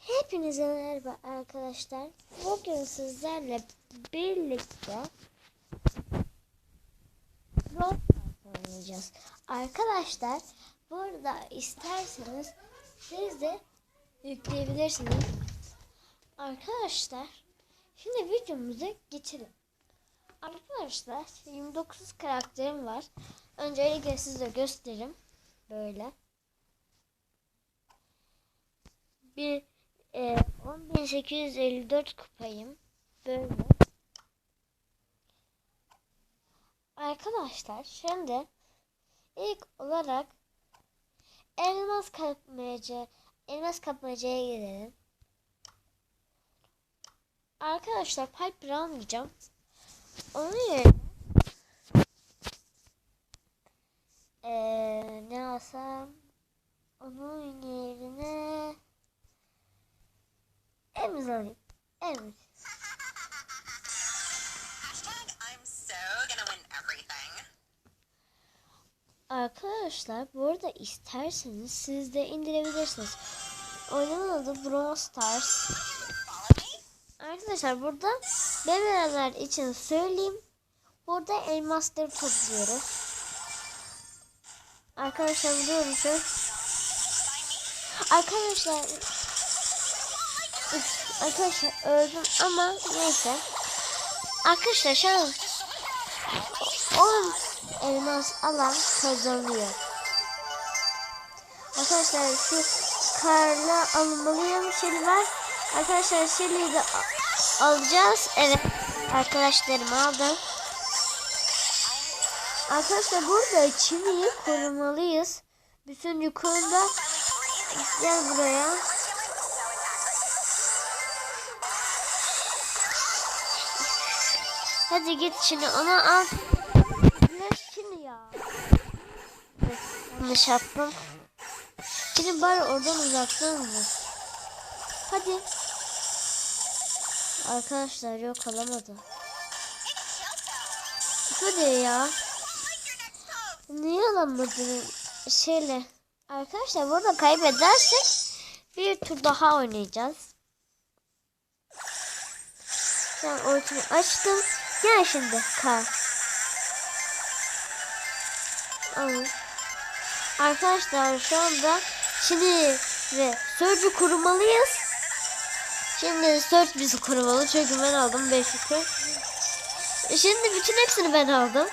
Hepinize merhaba arkadaşlar. Bugün sizlerle birlikte Stars oynayacağız. Arkadaşlar burada isterseniz siz de yükleyebilirsiniz. Arkadaşlar şimdi videomuza geçelim. Arkadaşlar 29 karakterim var. Öncelikle size göstereyim. Böyle. Bir e, 10.854 kupayım. Böyle. Arkadaşlar şimdi ilk olarak elmas kapmaca elmas kapmacaya gidelim. Arkadaşlar Piper almayacağım. Onun yerine Arkadaşlar bu arada isterseniz siz de indirebilirsiniz. Oyunun adı Brawl Stars. Arkadaşlar burada bebeler için söyleyeyim. Burada elmasları topluyoruz. Arkadaşlar biliyoruz. Arkadaşlar Arkadaşlar öldüm ama neyse. Arkadaşlar şu an 10 elmas alan kazanıyor. Arkadaşlar şu karla almalıyım şey var. Arkadaşlar şeyi de alacağız. Evet. Arkadaşlarım aldım. Arkadaşlar burada çiviyi korumalıyız. Bütün yukarıda gel buraya. Hadi git şimdi onu al. Ne şimdi ya? Yanlış yaptım. Şimdi bari oradan uzaktan mı? Hadi. Arkadaşlar yok alamadı. Hadi ya. Niye alamadı? Şeyle. Arkadaşlar burada kaybedersek bir tur daha oynayacağız. Ben ultimi açtım. Gel şimdi kal. Alın. Arkadaşlar şu anda şimdi ve sözcü korumalıyız. Şimdi söz bizi korumalı çünkü ben aldım 5 yükü. Şimdi bütün hepsini ben aldım.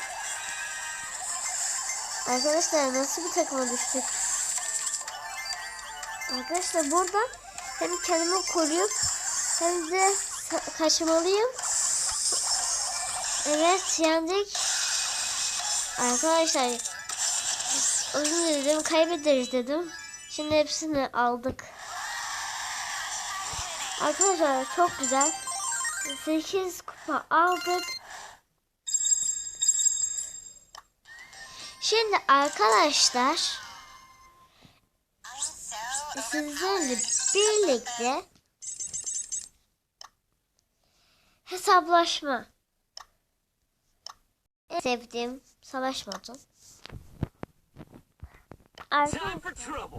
Arkadaşlar nasıl bir takıma düştük? Arkadaşlar burada hem kendimi koruyup hem de kaçmalıyım. Evet yendik. Arkadaşlar özür dilerim kaybederiz dedim. Şimdi hepsini aldık. Arkadaşlar çok güzel. 8 kupa aldık. Şimdi arkadaşlar sizlerle birlikte hesaplaşma. Sevdiğim savaş modu. Arkadaşlar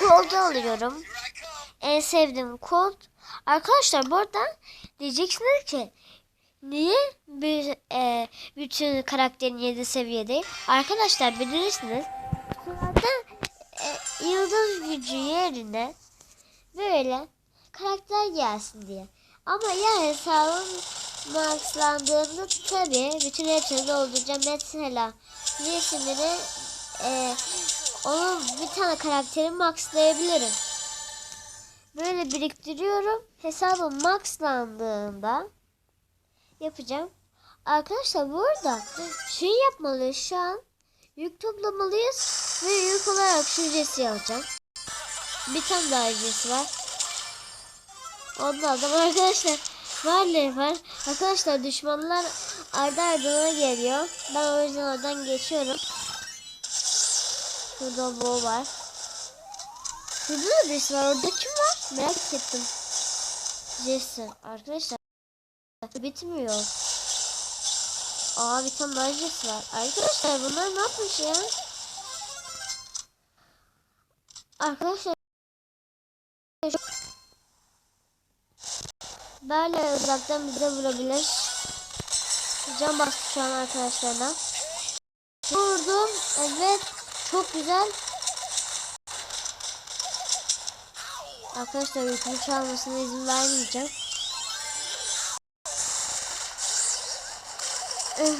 bunda alıyorum. En sevdiğim Colt. Arkadaşlar burada diyeceksiniz ki niye bir e, bütün karakterin 7 seviyede? Arkadaşlar bilirsiniz. Zaten e, yıldız gücü yerine böyle karakter gelsin diye. Ama ya hesabım maxlandığında tabii bütün hepsini dolduracağım. Mesela resimini e, onun bir tane karakteri maxlayabilirim. Böyle biriktiriyorum. Hesabım maxlandığında yapacağım. Arkadaşlar burada şey yapmalıyız şu an. Yük toplamalıyız ve yük olarak şu ücreti alacağım. Bir tane daha ücreti var. Onu da arkadaşlar. Varlığı var. Arkadaşlar düşmanlar ardı ardına geliyor. Ben o yüzden oradan geçiyorum. Şurada bu var. Şurada da birisi var. Orada kim var? Merak ettim. Jesse. Arkadaşlar bitmiyor. Aa bir tane daha Jesse var. Arkadaşlar bunlar ne yapmış ya? Arkadaşlar Böyle uzaktan bize vurabilir. Can bastı şu an arkadaşlarına. Vurdum. Evet. Çok güzel. Arkadaşlar yükümü çalmasına izin vermeyeceğim. Üh.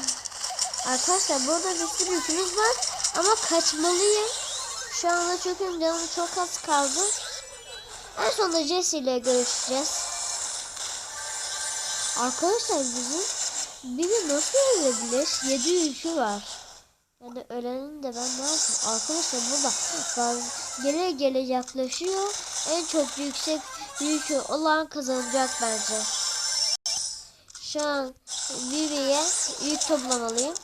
Arkadaşlar burada bir sürü yükümüz var. Ama kaçmalıyım. Şu anda çok canım çok az kaldı. En sonunda Jesse ile görüşeceğiz. Arkadaşlar bizim biri nasıl ölebilir? 7 yükü var. Yani ölenin de ben ne yapayım? Arkadaşlar burada fazla gele gele yaklaşıyor. En çok yüksek yükü olan kazanacak bence. Şu an Vivi'ye yük toplamalıyım.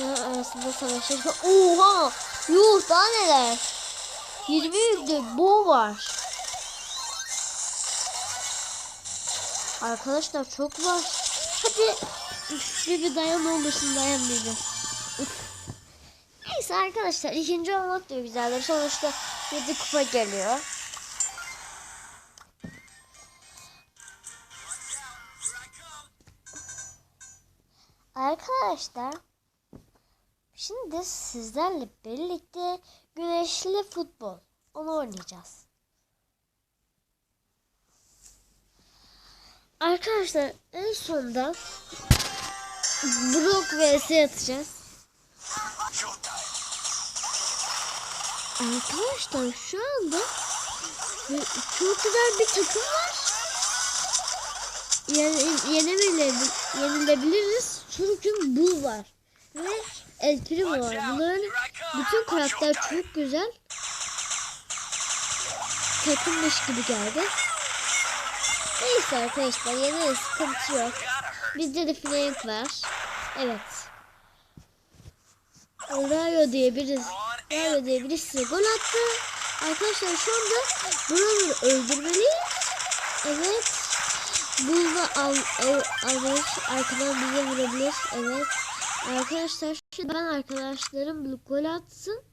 Ya arasında savaşır. Oha! Yuh daha neler? 20 yüklü bu var. Arkadaşlar çok var. Hadi Bir dayan olursun dayan. Üf. Neyse arkadaşlar ikinci olmak da güzeldir. Sonuçta 7 kupa geliyor. Arkadaşlar şimdi sizlerle birlikte güneşli futbol onu oynayacağız. Arkadaşlar en sonda Brook vs atacağız. Arkadaşlar şu anda çok güzel bir takım var. Yani yenilebiliriz. Çünkü bu var. Ve El Primo var. Bunların bütün karakter çok güzel. Takımmış gibi geldi. Neyse arkadaşlar yeneriz sıkıntı yok. Bizde de Frank var. Evet. Rayo diye birisi, Rayo diye birisi gol attı. Arkadaşlar şu anda Brown'u öldürmeliyiz. Evet. Bulma al, al, almış. Arkadan bize vurabilir. Evet. Arkadaşlar şimdi ben arkadaşlarım gol atsın.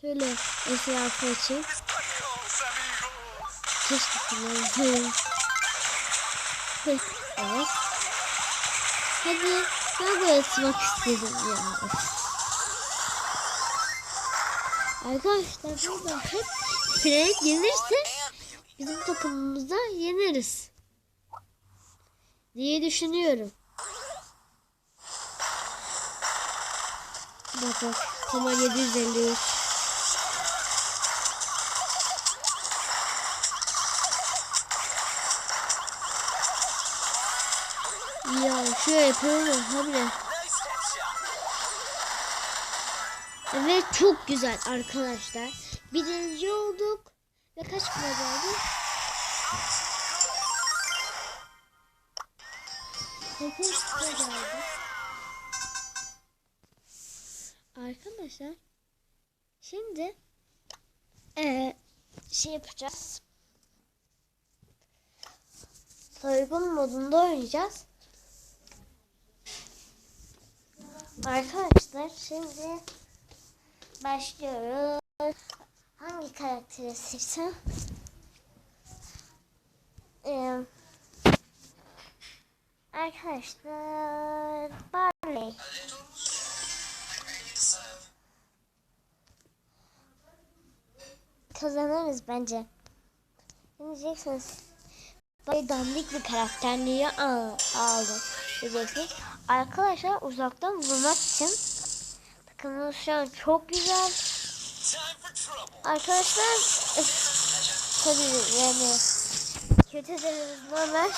Şöyle etrafı açayım. Keşke kullanayım. evet. Hadi ben de atmak istedim ya. Arkadaşlar burada hep Frank yenirse bizim takımımızda yeneriz. Diye düşünüyorum. Bak bak. Tamam 753. yapıyorum habire. Evet çok güzel arkadaşlar. Birinci olduk. Ve kaç kupa geldi? Sekiz kupa geldi. Arkadaşlar şimdi eee şey yapacağız. Soygun modunda oynayacağız. Arkadaşlar şimdi başlıyoruz. Hangi karakteri seçsem? Ee, arkadaşlar Barley. Kazanırız bence. Diyeceksiniz? Böyle dandik bir karakter niye al- aldın diyeceksiniz. Arkadaşlar uzaktan vurmak için takımımız şu an çok güzel. Arkadaşlar tabii yani kötü dememiz normal.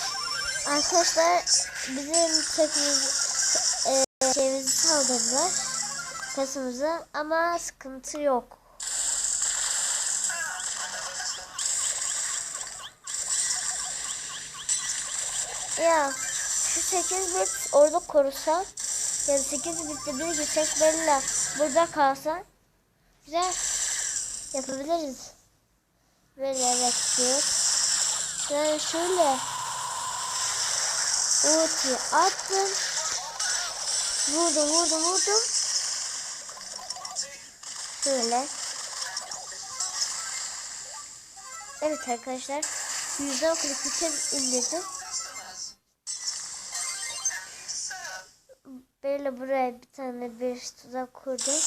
Arkadaşlar bizim takımımız e, şeyimizi saldırdılar. Kasımıza ama sıkıntı yok. Ya şu 8 bit orada korusa ya da 8 bitte bir gitsek Bella burada kalsa güzel yapabiliriz. Böyle evet diyor. Ben şöyle ulti attım. Vurdum vurdum vurdum. Şöyle. Evet arkadaşlar. Yüzden kırık bir kez indirdim. Böyle buraya bir tane bir tuzak kurdum.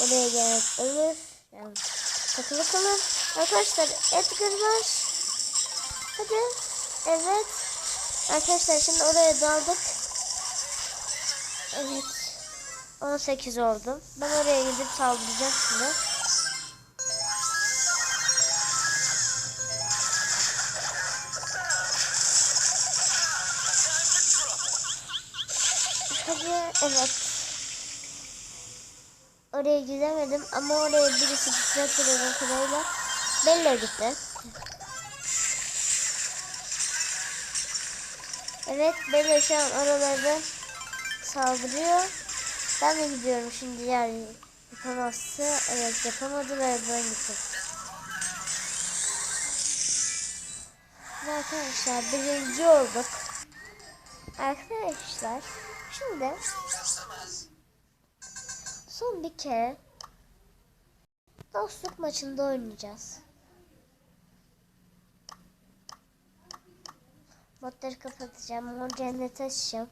Oraya gelen ölür. Yani takılı kalır. Arkadaşlar Edgar var. Hadi. Evet. Arkadaşlar şimdi oraya daldık. Evet. 18 oldu. Ben oraya gidip saldıracağım şimdi. Hadi evet. Oraya gidemedim ama oraya birisi gitmek durumunda kadarıyla Bella gitti. Evet Bella şu an oralarda saldırıyor. Ben de gidiyorum şimdi yani yapamazsa evet yapamadı ve ben gittim. Arkadaşlar birinci olduk. Arkadaşlar şimdi son bir kere dostluk maçında oynayacağız. Modları kapatacağım. Mor cennet açacağım.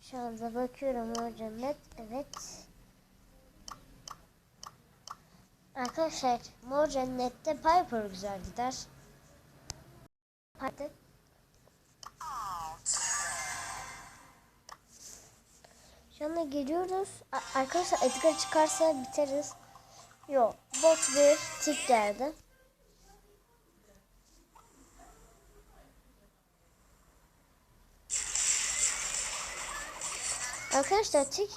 Şu anda bakıyorum mor cennet. Evet. Arkadaşlar mor cennette Piper güzel gider. Piper geliyoruz. A- arkadaşlar Edgar çıkarsa biteriz. Yok. Bot bir tip geldi. Arkadaşlar tik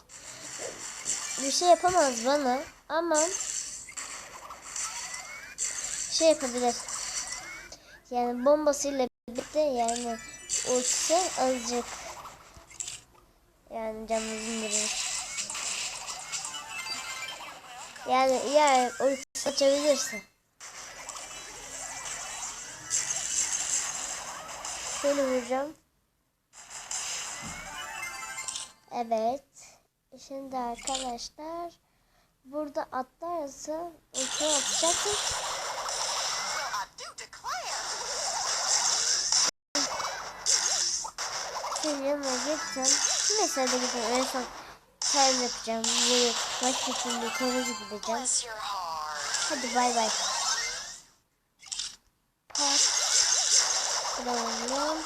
bir şey yapamaz bana ama şey yapabilir. Yani bombasıyla birlikte yani ultisi azıcık yani canımızı indirir. Yani eğer ultisi açabilirse. Şöyle vuracağım. Evet. Şimdi arkadaşlar burada atlarsa ulti. Senin yanına gittim. Mesela gideceğim. En son time yapacağım. Ve maç bittiğinde kırmızı gideceğim. Hadi bay bay. Pat. Bulalım.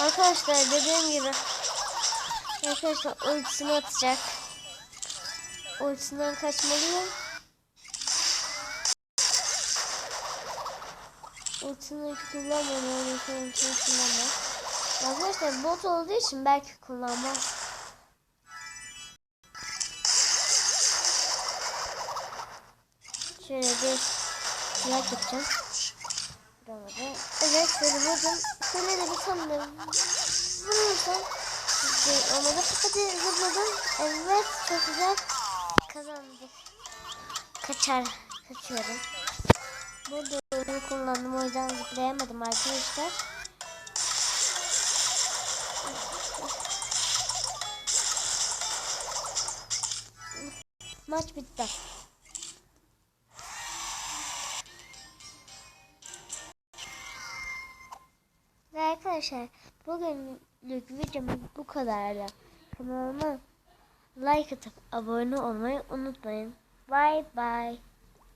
Arkadaşlar dediğim gibi Arkadaşlar ultisini atacak. Ultisinden kaçmalıyım. Ultisini hiç kullanmıyorum. Ultisini kullanmam. Arkadaşlar bot olduğu için belki kullanmaz. Şöyle bir like yapacağım. Burada. Evet şöyle vurdum. Şöyle de bir tane de vurursam olmadı. Hadi zıpladım. Evet çok güzel. Kazandık. Kaçar. Kaçıyorum. Burada oyunu kullandım o yüzden zıplayamadım arkadaşlar. Maç bitti. Ve arkadaşlar bugünlük videomuz bu kadardı. Kanalıma like atıp abone olmayı unutmayın. Bye bye.